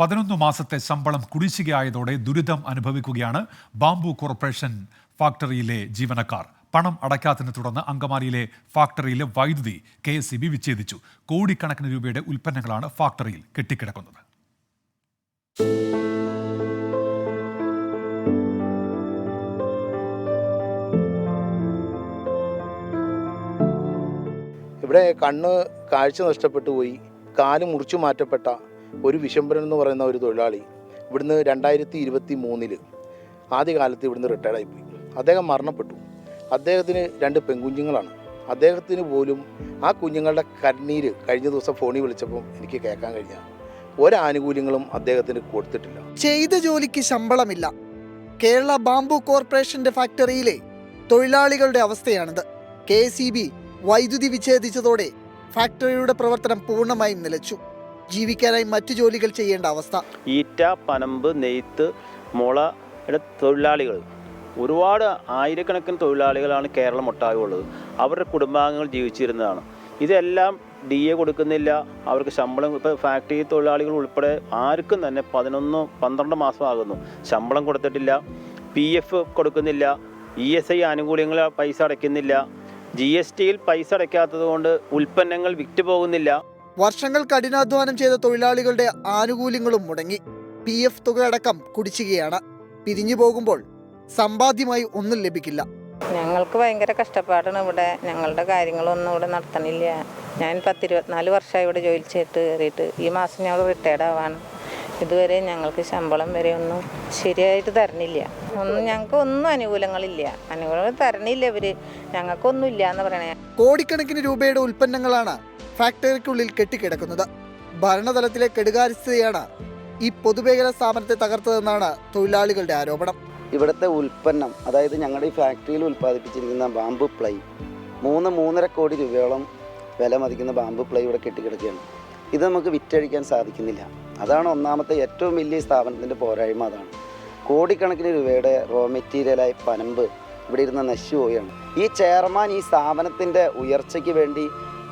പതിനൊന്ന് മാസത്തെ ശമ്പളം കുടിശ്ശികയായതോടെ ദുരിതം അനുഭവിക്കുകയാണ് ബാംബു കോർപ്പറേഷൻ ഫാക്ടറിയിലെ ജീവനക്കാർ. പണം അടയ്ക്കാത്തതിനെ തുടർന്ന് അങ്കമാലിയിലെ ഫാക്ടറിയിലെ വൈദ്യുതി കെ എസ് ബി വിച്ഛേദിച്ചു. കോടിക്കണക്കിന് രൂപയുടെ ഉൽപ്പന്നങ്ങളാണ് ഫാക്ടറിയിൽ കെട്ടിക്കിടക്കുന്നത്. ഇവിടെ കണ്ണ് കാഴ്ച നഷ്ടപ്പെട്ടു പോയി. കാൽ മുറിച്ചു മാറ്റപ്പെട്ട ഒരു വിശംബരൻ എന്ന് പറയുന്ന ഒരു തൊഴിലാളി ഇവിടുന്ന് രണ്ടായിരത്തി ഇരുപത്തി മൂന്നിൽ ആദ്യകാലത്ത് ഇവിടുന്ന് റിട്ടയർഡായി പോയി. അദ്ദേഹം മരണപ്പെട്ടു. അദ്ദേഹത്തിന് രണ്ട് പെൺകുഞ്ഞുങ്ങളാണ്. അദ്ദേഹത്തിന് പോലും ആ കുഞ്ഞുങ്ങളുടെ കണ്ണീര് കഴിഞ്ഞ ദിവസം ഫോണിൽ വിളിച്ചപ്പോൾ എനിക്ക് കേൾക്കാൻ കഴിഞ്ഞ ഒരാനുകൂല്യങ്ങളും അദ്ദേഹത്തിന് കൊടുത്തിട്ടില്ല. ചെയ്ത ജോലിക്ക് ശമ്പളമില്ല. കേരള ബാംബു കോർപ്പറേഷന്റെ ഫാക്ടറിയിലെ തൊഴിലാളികളുടെ അവസ്ഥയാണിത്. കെ വൈദ്യുതി വിച്ഛേദിച്ചതോടെ ഫാക്ടറിയുടെ പ്രവർത്തനം പൂർണമായും നിലച്ചു. ജീവിക്കാനായി മറ്റു ജോലികൾ ചെയ്യേണ്ട അവസ്ഥ. ഈറ്റ പനമ്പ് നെയ്ത്ത് മുളയുടെ തൊഴിലാളികൾ. ഒരുപാട് ആയിരക്കണക്കിന് തൊഴിലാളികളാണ് കേരളം ഒട്ടാകെ ഉള്ളത് അവരുടെ കുടുംബാംഗങ്ങൾ ജീവിച്ചിരുന്നതാണ്. ഇതെല്ലാം ഡി എ കൊടുക്കുന്നില്ല. അവർക്ക് ശമ്പളം ഇപ്പോൾ ഫാക്ടറി തൊഴിലാളികൾ ഉൾപ്പെടെ ആർക്കും തന്നെ പതിനൊന്ന് പന്ത്രണ്ട് മാസമാകുന്നു. ശമ്പളം കൊടുത്തിട്ടില്ല. പി എഫ് കൊടുക്കുന്നില്ല. ഇ എസ് ഐ ആനുകൂല്യങ്ങൾ പൈസ അടയ്ക്കുന്നില്ല. ജി എസ് ടിയിൽ പൈസ അടയ്ക്കാത്തത് കൊണ്ട് ഉൽപ്പന്നങ്ങൾ വിറ്റുപോകുന്നില്ല വർഷങ്ങൾ കഠിനാധ്വാനം ചെയ്ത തൊഴിലാളികളുടെ ആനുകൂല്യങ്ങളും മുടങ്ങി. പി എഫ് തുക അടക്കം കുടിശ്ശികയാണ്. പിരിഞ്ഞു പോകുമ്പോൾ സമ്പാദ്യമായി ഒന്നും ലഭിക്കില്ല. ഞങ്ങൾക്ക് ഭയങ്കര കഷ്ടപ്പാടാണ് ഇവിടെ. ഞങ്ങളുടെ കാര്യങ്ങളൊന്നും ഇവിടെ നടത്തണില്ല. ഞാൻ പത്തിരുപത്തിനാല് വർഷമായി ഇവിടെ ജോലി ചെയ്തിട്ട് കയറിയിട്ട് ഈ മാസം ഞങ്ങൾ റിട്ടയർഡ് ആവാണ്. ഇതുവരെ ഞങ്ങൾക്ക് ശമ്പളം വരെ ഒന്നും ശരിയായിട്ട് തരണില്ല. ഒന്നും ഞങ്ങൾക്ക് ഒന്നും അനുകൂലങ്ങളില്ല. അനുകൂലങ്ങൾ തരണില്ല ഇവർ. ഞങ്ങൾക്കൊന്നും ഇല്ല എന്ന് പറയണേ. കോടിക്കണക്കിന് രൂപയുടെ ഉൽപ്പന്നങ്ങളാണ് ഫാക്ടറിക്കുള്ളിൽ കെട്ടിക്കിടക്കുന്നത്. ഭരണതലത്തിലെ കെടുകാര്യസ്ഥതയാണ് ഈ പൊതുമേഖലാ സ്ഥാപനത്തെ തകർത്തതെന്നാണ് തൊഴിലാളികളുടെ ആരോപണം. ഇവിടുത്തെ ഉൽപ്പന്നം അതായത് ഞങ്ങളുടെ ഈ ഫാക്ടറിയിൽ ഉൽപ്പാദിപ്പിച്ചിരിക്കുന്ന ബാമ്പു പ്ലൈ മൂന്ന് മൂന്നര കോടി രൂപയോളം വില മതിക്കുന്ന ബാമ്പു പ്ലൈ ഇവിടെ കെട്ടിക്കിടക്കുകയാണ്. ഇത് നമുക്ക് വിറ്റഴിക്കാൻ സാധിക്കുന്നില്ല. അതാണ് ഒന്നാമത്തെ ഏറ്റവും വലിയ സ്ഥാപനത്തിന്റെ പോരായ്മ അതാണ്. കോടിക്കണക്കിന് രൂപയുടെ റോ മെറ്റീരിയലായി പനമ്പ് ഇവിടെ ഇരുന്ന് നശിച്ചു പോവുകയാണ്. ഈ ചെയർമാൻ ഈ സ്ഥാപനത്തിന്റെ ഉയർച്ചയ്ക്ക് വേണ്ടി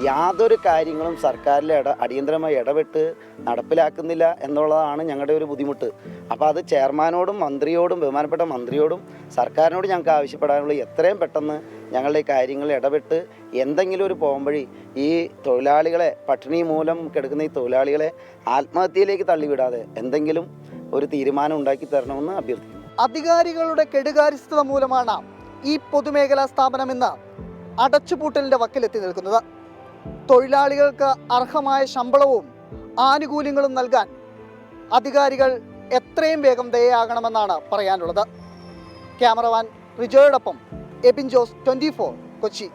യാതൊരു കാര്യങ്ങളും സർക്കാരിലെ ഇട അടിയന്തരമായി ഇടപെട്ട് നടപ്പിലാക്കുന്നില്ല എന്നുള്ളതാണ് ഞങ്ങളുടെ ഒരു ബുദ്ധിമുട്ട്. അപ്പോൾ അത് ചെയർമാനോടും മന്ത്രിയോടും ബഹുമാനപ്പെട്ട മന്ത്രിയോടും സർക്കാരിനോട് ഞങ്ങൾക്ക് ആവശ്യപ്പെടാനുള്ള എത്രയും പെട്ടെന്ന് ഞങ്ങളുടെ ഈ കാര്യങ്ങളിൽ ഇടപെട്ട് എന്തെങ്കിലും ഒരു പോകുമ്പഴി ഈ തൊഴിലാളികളെ പട്ടിണി മൂലം കിടക്കുന്ന ഈ തൊഴിലാളികളെ ആത്മഹത്യയിലേക്ക് തള്ളിവിടാതെ എന്തെങ്കിലും ഒരു തീരുമാനം ഉണ്ടാക്കി തരണമെന്ന് അഭ്യർത്ഥിക്കുന്നു. അധികാരികളുടെ കെടുകാര്യസ്ഥത മൂലമാണ് ഈ പൊതുമേഖലാ സ്ഥാപനം ഇന്ന് അടച്ചുപൂട്ടലിന്റെ വക്കിലെത്തി നിൽക്കുന്നത്. തൊഴിലാളികൾക്ക് അർഹമായ ശമ്പളവും ആനുകൂല്യങ്ങളും നൽകാൻ അധികാരികൾ എത്രയും വേഗം ദയയാകണമെന്നാണ് പറയാനുള്ളത്. ക്യാമറമാൻ റിജോയോടൊപ്പം എബിൻ ജോസ് ട്വന്റി കൊച്ചി.